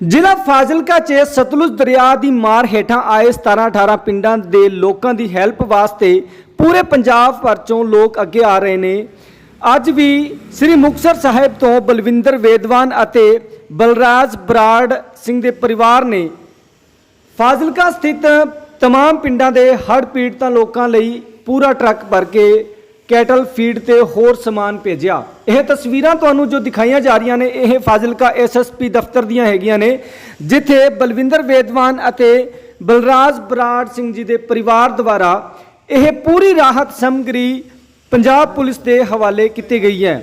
ਜ਼ਿਲ੍ਹਾ ਫਾਜ਼ਿਲਕਾ 'ਚ ਸਤਲੁਜ ਦਰਿਆ ਦੀ ਮਾਰ ਹੇਠਾਂ ਆਏ 17-18 ਪਿੰਡਾਂ ਦੇ ਲੋਕਾਂ ਦੀ ਹੈਲਪ ਵਾਸਤੇ ਪੂਰੇ ਪੰਜਾਬ ਭਰ ਚੋਂ ਲੋਕ ਅੱਗੇ ਆ ਰਹੇ ਨੇ ਅੱਜ ਵੀ ਸ੍ਰੀ ਮੁਕਤਸਰ ਸਾਹਿਬ ਤੋਂ ਬਲਵਿੰਦਰ ਵੇਦਵਾਨ ਅਤੇ ਬਲਰਾਜ ਬਰਾੜ ਸਿੰਘ ਦੇ ਪਰਿਵਾਰ ਨੇ ਫਾਜ਼ਿਲਕਾ ਸਥਿਤ तमाम ਪਿੰਡਾਂ ਦੇ ਹੜ੍ਹ ਪੀੜਤਾਂ ਲੋਕਾਂ ਲਈ ਪੂਰਾ ਟਰੱਕ ਭਰ ਕੇ ਕੈਟਲ ਫੀਡ ਤੇ ਹੋਰ ਸਮਾਨ ਭੇਜਿਆ। ਇਹ ਤਸਵੀਰਾਂ ਤੁਹਾਨੂੰ ਜੋ ਦਿਖਾਈਆਂ ਜਾ ਰਹੀਆਂ ਨੇ, ਇਹ ਫਾਜ਼ਿਲਕਾ ਐਸਐਸਪੀ ਦਫ਼ਤਰ ਦੀਆਂ ਹੈਗੀਆਂ ਨੇ, ਜਿੱਥੇ ਬਲਵਿੰਦਰ ਵੇਦਵਾਨ ਅਤੇ ਬਲਰਾਜ ਬਰਾੜ ਸਿੰਘ ਜੀ ਦੇ ਪਰਿਵਾਰ ਦੁਆਰਾ ਇਹ ਪੂਰੀ ਰਾਹਤ ਸਮਗਰੀ ਪੰਜਾਬ ਪੁਲਿਸ ਦੇ ਹਵਾਲੇ ਕੀਤੀ ਗਈ ਹੈ।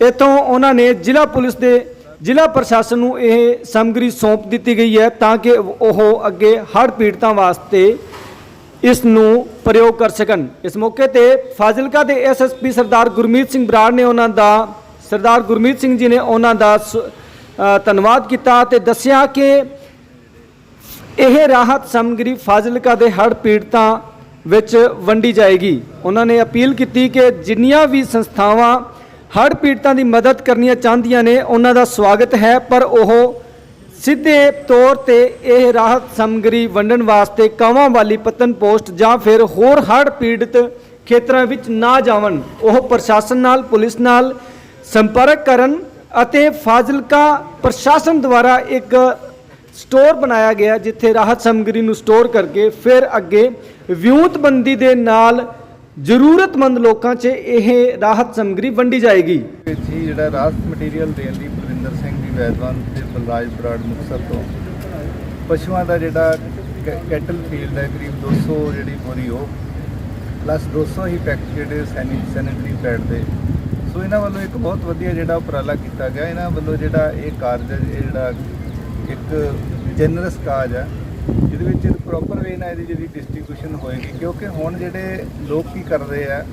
ਇਥੋਂ ਉਹਨਾਂ ਨੇ ਜ਼ਿਲ੍ਹਾ ਪੁਲਿਸ ਦੇ, ਜ਼ਿਲ੍ਹਾ ਪ੍ਰਸ਼ਾਸਨ ਨੂੰ ਇਹ ਸਮਗਰੀ ਸੌਂਪ ਦਿੱਤੀ ਗਈ ਹੈ ਤਾਂ ਕਿ ਉਹ ਅੱਗੇ ਹੜ੍ਹ ਪੀੜਤਾਂ ਵਾਸਤੇ ਇਸ ਨੂੰ ਪ੍ਰਯੋਗ ਕਰ ਸਕਣ। ਇਸ ਮੌਕੇ ਤੇ ਫਾਜ਼ਿਲਕਾ ਦੇ ਐਸਐਸਪੀ ਸਰਦਾਰ ਗੁਰਮੀਤ ਸਿੰਘ ਬਰਾੜ ਨੇ ਉਹਨਾਂ ਦਾ, ਸਰਦਾਰ ਗੁਰਮੀਤ ਸਿੰਘ ਜੀ ਨੇ ਉਹਨਾਂ ਦਾ ਸ- ਧੰਨਵਾਦ ਕੀਤਾ ਤੇ ਦੱਸਿਆ ਕਿ ਇਹ ਰਾਹਤ ਸਮਗਰੀ ਫਾਜ਼ਿਲਕਾ ਦੇ ਹੜ੍ਹ ਪੀੜਤਾਂ ਵਿੱਚ ਵੰਡੀ ਜਾਏਗੀ। ਉਹਨਾਂ ਨੇ ਅਪੀਲ ਕੀਤੀ ਕਿ ਜਿੰਨੀਆਂ ਵੀ ਸੰਸਥਾਵਾਂ ਹੜ੍ਹ ਪੀੜਤਾਂ ਦੀ ਮਦਦ ਕਰਨੀਆਂ ਚਾਹੁੰਦੀਆਂ ਨੇ, ਉਹਨਾਂ ਦਾ ਸਵਾਗਤ ਹੈ, ਪਰ ਉਹ ਸਿੱਧੇ ਤੌਰ ਤੇ ਇਹ ਰਾਹਤ ਸਮਗਰੀ ਵੰਡਣ ਵਾਸਤੇ ਕਾਵਾਂ ਵਾਲੀ ਪਤਨ ਪੋਸਟ ਜਾਂ ਫਿਰ ਹੋਰ ਹੜ੍ਹ ਪੀੜਤ ਖੇਤਰਾਂ ਵਿੱਚ ਨਾ ਜਾਵਣ, ਉਹ ਪ੍ਰਸ਼ਾਸਨ ਨਾਲ, ਪੁਲਿਸ ਨਾਲ ਸੰਪਰਕ ਕਰਨ ਅਤੇ ਫਾਜ਼ਿਲਕਾ ਪ੍ਰਸ਼ਾਸਨ ਦੁਆਰਾ ਇੱਕ ਸਟੋਰ ਬਣਾਇਆ ਗਿਆ, ਜਿੱਥੇ ਰਾਹਤ ਸਮਗਰੀ ਨੂੰ ਸਟੋਰ ਕਰਕੇ ਫਿਰ ਅੱਗੇ ਵਿਉਂਤਬੰਦੀ ਦੇ ਨਾਲ ਜ਼ਰੂਰਤਮੰਦ ਲੋਕਾਂ 'ਚ ਇਹ ਰਾਹਤ ਸਮਗਰੀ ਵੰਡੀ ਜਾਏਗੀ। ਵਿੱਚ ਜਿਹੜਾ ਰਾਹਤ ਮਟੀਰੀਅਲ ਦੇਣ ਲਈ ਬਲਵਿੰਦਰ ਸਿੰਘ ਜੀ ਵੈਦਵਾਨ ਤੇ ਬਲਰਾਜ ਬਰਾੜ ਮੁਕਤਸਰ ਤੋਂ। ਪਸ਼ੂਆਂ ਦਾ ਜਿਹੜਾ ਕੈ- ਕੈਟਲ ਫੀਲਡ ਹੈ, ਕਰੀਬ 200 ਜਿਹੜੀ ਬੋਰੀ ਉਹ ਪਲੱਸ 200 ਹੀ ਪੈਕ ਜਿਹੜੇ ਸੈਨੀ, ਸੈਨੇਟਰੀ ਪੈਡ ਦੇ। ਸੋ ਇਹਨਾਂ ਵੱਲੋਂ ਇੱਕ ਬਹੁਤ ਵਧੀਆ ਜਿਹੜਾ ਉਪਰਾਲਾ ਕੀਤਾ ਗਿਆ। ਇਹਨਾਂ ਵੱਲੋਂ ਜਿਹੜਾ ਇਹ ਕਾਰਜ ਹੈ, ਇਹ ਜਿਹੜਾ ਇੱਕ ਜਨਰਸ ਕਾਜ ਹੈ, ਜਿਹਦੇ ਵਿੱਚ ਪ੍ਰੋਪਰ ਵੇ ਨਾਲ ਇਹਦੀ ਜਿਹੜੀ ਡਿਸਟ੍ਰੀਬਿਊਸ਼ਨ ਹੋਏਗੀ, ਕਿਉਂਕਿ ਹੁਣ ਜਿਹੜੇ ਲੋਕ ਕੀ ਕਰਦੇ ਆ,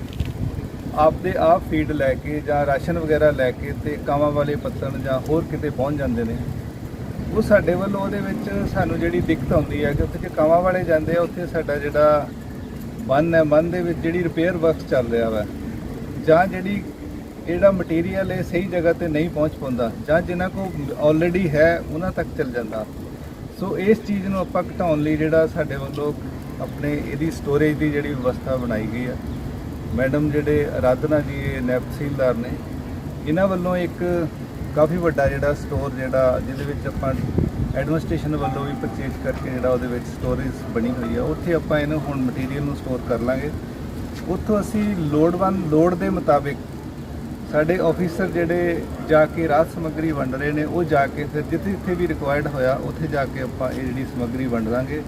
ਆਪਦੇ ਆਪ ਫੀਡ ਲੈ ਕੇ ਜਾਂ ਰਾਸ਼ਨ ਵਗੈਰਾ ਲੈ ਕੇ ਤੇ ਕਾਵਾਂ ਵਾਲੇ ਪੱਤਣ ਜਾਂ ਹੋਰ ਕਿਤੇ ਪਹੁੰਚ ਜਾਂਦੇ ਨੇ। ਉਹ ਸਾਡੇ ਵੱਲੋਂ ਉਹਦੇ ਵਿੱਚ ਸਾਨੂੰ ਜਿਹੜੀ ਦਿੱਕਤ ਆਉਂਦੀ ਹੈ ਕਿ ਉੱਥੇ ਜੇ ਕਾਵਾਂ ਵਾਲੇ ਜਾਂਦੇ ਆ, ਉੱਥੇ ਸਾਡਾ ਜਿਹੜਾ ਬੰਨ ਹੈ, ਬੰਨ ਦੇ ਵਿੱਚ ਜਿਹੜੀ ਰਿਪੇਅਰ ਵਰਕ ਚੱਲ ਰਿਹਾ ਵਾ, ਜਾਂ ਜਿਹੜੀ ਜਿਹੜਾ ਮਟੀਰੀਅਲ ਹੈ ਸਹੀ ਜਗ੍ਹਾ ਤੇ ਨਹੀਂ ਪਹੁੰਚ ਪਾਉਂਦਾ, ਜਾਂ ਜਿਨ੍ਹਾਂ ਕੋਲ ਆਲਰੇਡੀ ਹੈ, ਉਹਨਾਂ ਤੱਕ ਚੱਲ ਜਾਂਦਾ। ਸੋ ਇਸ ਚੀਜ਼ ਨੂੰ ਆਪਾਂ ਘਟਾਉਣ ਲਈ ਜਿਹੜਾ ਸਾਡੇ ਵੱਲੋਂ ਆਪਣੇ ਇਹਦੀ ਸਟੋਰੇਜ ਦੀ ਜਿਹੜੀ ਵਿਵਸਥਾ ਬਣਾਈ ਗਈ ਹੈ ਮੈਡਮ ਜਿਹੜੇ ਆਰਾਧਨਾ ਜੀ ਨੈਪਸੀਲਦਾਰ ਨੇ, ਇਹਨਾਂ ਵੱਲੋਂ ਇੱਕ ਕਾਫੀ ਵੱਡਾ ਜਿਹੜਾ ਸਟੋਰ ਜਿਹੜਾ ਜਿਹਦੇ ਵਿੱਚ ਆਪਾਂ ਐਡਮਿਨਿਸਟ੍ਰੇਸ਼ਨ ਵੱਲੋਂ ਵੀ ਪਰਚੇਸ ਕਰਕੇ ਜਿਹੜਾ ਉਹਦੇ ਵਿੱਚ ਸਟੋਰੇਜ ਬਣੀ ਹੋਈ ਆ, ਉੱਥੇ ਆਪਾਂ ਇਹਨੂੰ ਹੁਣ ਮਟੀਰੀਅਲ ਨੂੰ ਸਟੋਰ ਕਰ ਲਾਂਗੇ। ਉੱਥੋਂ ਅਸੀਂ ਲੋੜਵੰਦ, ਲੋੜ ਦੇ ਮੁਤਾਬਿਕ ਸਾਡੇ ਆਫੀਸਰ ਜਿਹੜੇ ਜਾ ਕੇ ਰਾਹਤ ਸਮੱਗਰੀ ਵੰਡ ਰਹੇ ਨੇ, ਉਹ ਜਾ ਕੇ ਫਿਰ ਜਿੱਥੇ ਜਿੱਥੇ ਵੀ ਰਿਕੁਆਇਰਡ ਹੋਇਆ, ਉੱਥੇ ਜਾ ਕੇ ਆਪਾਂ ਇਹ ਜਿਹੜੀ ਸਮੱਗਰੀ ਵੰਡ ਦਾਂਗੇ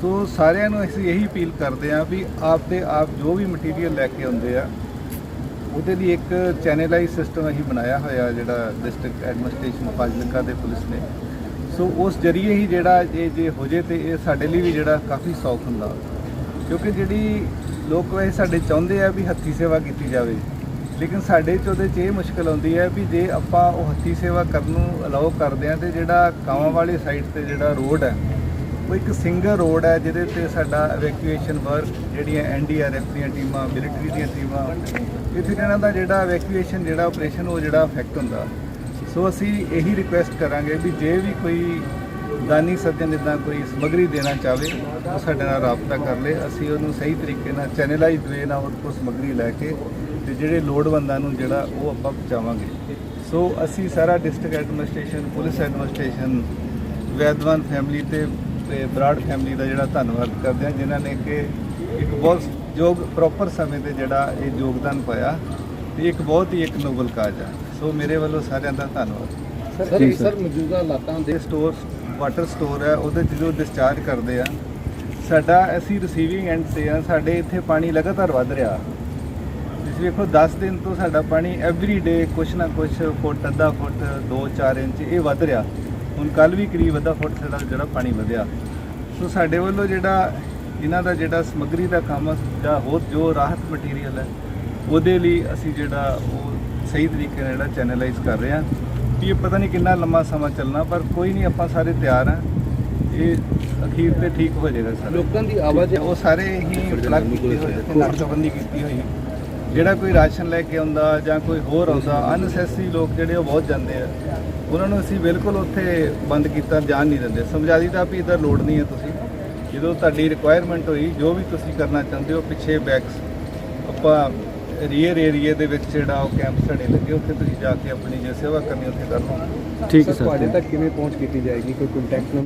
ਸੋ ਸਾਰਿਆਂ ਨੂੰ ਅਸੀਂ ਇਹੀ ਅਪੀਲ ਕਰਦੇ ਹਾਂ ਵੀ ਆਪ ਦੇ ਆਪ ਜੋ ਵੀ ਮਟੀਰੀਅਲ ਲੈ ਕੇ ਆਉਂਦੇ ਆ ਉਹਦੇ ਲਈ ਇੱਕ ਚੈਨਲਾਈਜ਼ ਸਿਸਟਮ ਅਸੀਂ ਬਣਾਇਆ ਹੋਇਆ ਜਿਹੜਾ ਡਿਸਟ੍ਰਿਕਟ ਐਡਮਿਨਿਸਟ੍ਰੇਸ਼ਨ ਫਾਜ਼ਿਲਕਾ ਦੇ ਪੁਲਿਸ ਨੇ। ਸੋ ਉਸ ਜਰੀਏ ਹੀ ਜਿਹੜਾ ਇਹ ਜੇ ਹੋ ਜੇ ਤੇ ਇਹ ਸਾਡੇ ਲਈ ਵੀ ਜਿਹੜਾ ਕਾਫੀ ਸੌਖ ਹੁੰਦਾ। ਕਿਉਂਕਿ ਜਿਹੜੀ ਲੋਕ ਵੈਸੇ ਸਾਡੇ ਚਾਹੁੰਦੇ ਆ ਵੀ ਹੱਥੀ ਸੇਵਾ ਕੀਤੀ ਜਾਵੇ, ਲੇਕਿਨ ਸਾਡੇ ਚ ਉਹਦੇ ਚ ਇਹ ਮੁਸ਼ਕਲ ਆਉਂਦੀ ਹੈ ਵੀ ਜੇ ਆਪਾਂ ਉਹ ਹੱਥੀ ਸੇਵਾ ਕਰਨ ਨੂੰ ਅਲਾਉ ਕਰਦੇ ਆ ਤੇ ਜਿਹੜਾ ਕਾਵਾਂ ਵਾਲੀ ਸਾਈਡ ਤੇ ਜਿਹੜਾ ਰੋਡ ਹੈ ਉਹ ਇੱਕ ਸਿੰਗਲ ਰੋਡ ਹੈ ਜਿਹਦੇ ਤੇ ਸਾਡਾ ਇਵੈਕੂਏਸ਼ਨ ਵਰਕ ਜਿਹੜੀਆਂ ਐਨਡੀਆਰਐਫ ਦੀਆਂ ਟੀਮਾਂ ਮਿਲਟਰੀ ਦੀਆਂ ਟੀਮਾਂ, ਇੱਥੇ ਇਹਨਾਂ ਦਾ ਜਿਹੜਾ ਇਵੈਕੂਏਸ਼ਨ ਜਿਹੜਾ ਆਪਰੇਸ਼ਨ ਉਹ ਜਿਹੜਾ ਇਫੈਕਟ ਹੁੰਦਾ। ਸੋ ਅਸੀਂ ਇਹੀ ਰਿਕੁਐਸਟ ਕਰਾਂਗੇ ਵੀ ਜੇ ਵੀ ਕੋਈ ਦਾਨੀ ਸੱਜਣ ਜਿੱਦਾਂ ਕੋਈ ਸਮੱਗਰੀ ਦੇਣਾ ਚਾਹਵੇ ਉਹ ਸਾਡੇ ਨਾਲ ਰਾਬਤਾ ਕਰ ਲੇ। ਅਸੀਂ ਉਹਨੂੰ ਸਹੀ ਤਰੀਕੇ ਨਾਲ ਚੈਨਲਾਈਜ਼ਡ ਵੇ ਨਾਲ ਉਹ ਕੋਲ ਸਮੱਗਰੀ ਲੈ ਕੇ ਤੇ ਜਿਹੜੇ ਲੋੜਵੰਦਾਂ ਨੂੰ ਜਿਹੜਾ ਉਹ ਆਪਾਂ ਪਹੁੰਚਾਵਾਂਗੇ। ਸੋ ਅਸੀਂ ਸਾਰਾ ਡਿਸਟ੍ਰਿਕਟ ਐਡਮਿਨਿਸਟ੍ਰੇਸ਼ਨ ਪੁਲਿਸ ਐਡਮਿਨਿਸਟ੍ਰੇਸ਼ਨ ਵੈਦਵਾਨ ਫੈਮਿਲੀ ਤੇ ਤੇ ਬਰਾੜ ਫੈਮਿਲੀ ਦਾ ਜਿਹੜਾ ਧੰਨਵਾਦ ਕਰਦੇ ਹਾਂ ਜਿਨ੍ਹਾਂ ਨੇ ਕਿ ਇੱਕ ਬਹੁਤ ਯੋਗ ਪ੍ਰੋਪਰ ਸਮੇਂ ਤੇ ਜਿਹੜਾ ਇਹ ਯੋਗਦਾਨ ਪਾਇਆ ਤੇ ਇੱਕ ਬਹੁਤ ਹੀ ਇੱਕ ਨੋਬਲ ਕਾਜ ਹੈ ਸੋ ਮੇਰੇ ਵੱਲੋਂ ਸਾਰਿਆਂ ਦਾ ਧੰਨਵਾਦ। ਸਰ ਸਰ ਮੌਜੂਦਾ ਹਾਲਾਤਾਂ ਦੇ ਸਟੋਰ ਵਾਟਰ ਸਟੋਰ ਹੈ ਉਹਦੇ 'ਚ ਜੋ ਡਿਸਚਾਰਜ ਕਰਦੇ ਆ ਸਾਡਾ ਅਸੀਂ ਰਿਸੀਵਿੰਗ ਐਂਡ ਤੇ ਆ ਸਾਡੇ ਇੱਥੇ ਪਾਣੀ ਲਗਾਤਾਰ ਵੱਧ ਰਿਹਾ। ਤੁਸੀਂ ਵੇਖੋ 10 ਦਿਨ ਤੋਂ ਸਾਡਾ ਪਾਣੀ ਐਵਰੀ ਡੇ ਕੁਛ ਨਾ ਕੁਛ ਫੁੱਟ ਅੱਧਾ ਫੁੱਟ 2-4 ਇੰਚ ਇਹ ਵੱਧ ਰਿਹਾ। ਹੁਣ ਕੱਲ ਵੀ ਕਰੀਬ ਅੱਧਾ ਫੁੱਟ ਸਾਡਾ ਜਿਹੜਾ ਪਾਣੀ ਵਧਿਆ। ਸੋ ਸਾਡੇ ਵੱਲੋਂ ਜਿਹੜਾ ਇਹਨਾਂ ਦਾ ਜਿਹੜਾ ਸਮੱਗਰੀ ਦਾ ਕੰਮ ਆ ਜਾਂ ਹੋਰ ਜੋ ਰਾਹਤ ਮਟੀਰੀਅਲ ਹੈ ਉਹਦੇ ਲਈ ਅਸੀਂ ਜਿਹੜਾ ਉਹ ਸਹੀ ਤਰੀਕੇ ਨਾਲ ਜਿਹੜਾ ਚੈਨਲਾਈਜ਼ ਕਰ ਰਹੇ ਹਾਂ। ਵੀ ਇਹ ਪਤਾ ਨਹੀਂ ਕਿੰਨਾ ਲੰਮਾ ਸਮਾਂ ਚੱਲਣਾ ਪਰ ਕੋਈ ਨਹੀਂ ਆਪਾਂ ਸਾਰੇ ਤਿਆਰ ਹਾਂ। ਇਹ ਅਖੀਰ ਤੇ ਠੀਕ ਹੋ ਜਾਏਗਾ ਸਾਰਾ। ਲੋਕਾਂ ਦੀ ਆਵਾਜ਼ ਉਹ ਸਾਰੇ ਹੀ ਪਲੱਗ ਕੀਤੇ ਹੋਏ ਇੱਥੇ ਨਾਕਾਬੰਦੀ ਕੀਤੀ ਹੋਈ ਜਿਹੜਾ ਕੋਈ ਰਾਸ਼ਨ ਲੈ ਕੇ ਆਉਂਦਾ ਜਾਂ ਕੋਈ ਹੋਰ ਆਉਂਦਾ ਅਨਸੈਸਰੀ ਲੋਕ ਜਿਹੜੇ ਉਹ ਬਹੁਤ ਜਾਂਦੇ ਆ। ਉਹਨਾਂ ਨੂੰ ਅਸੀਂ ਬਿਲਕੁਲ ਉੱਥੇ ਬੰਦ ਕੀਤਾ ਜਾਣ ਨਹੀਂ ਦਿੰਦੇ। ਸਮਝਾ ਦਿੱਤਾ ਵੀ ਇਧਰ ਲੋੜ ਨਹੀਂ ਹੈ ਤੁਸੀਂ। ਜਦੋਂ ਤੁਹਾਡੀ ਰਿਕੁਆਇਰਮੈਂਟ ਹੋਈ ਜੋ ਵੀ ਤੁਸੀਂ ਕਰਨਾ ਚਾਹੁੰਦੇ ਹੋ ਪਿੱਛੇ ਬੈਕਸ ਆਪਾਂ ਰੀਅਰ ਏਰੀਆ ਦੇ ਵਿੱਚ ਜਿਹੜਾ ਉਹ ਕੈਂਪ ਸਾਡੇ ਲੱਗੇ ਉੱਥੇ ਤੁਸੀਂ ਜਾ ਕੇ ਆਪਣੀ ਜੇ ਸੇਵਾ ਕਰਨੀ ਉੱਥੇ ਕਰ ਲਓ। ਠੀਕ ਹੈ ਤੁਹਾਡੇ ਸਰ। ਤੱਕ ਕਿਵੇਂ ਪਹੁੰਚ ਕੀਤੀ ਜਾਏਗੀ? ਕੋਈ ਕੰਟੈਕਟ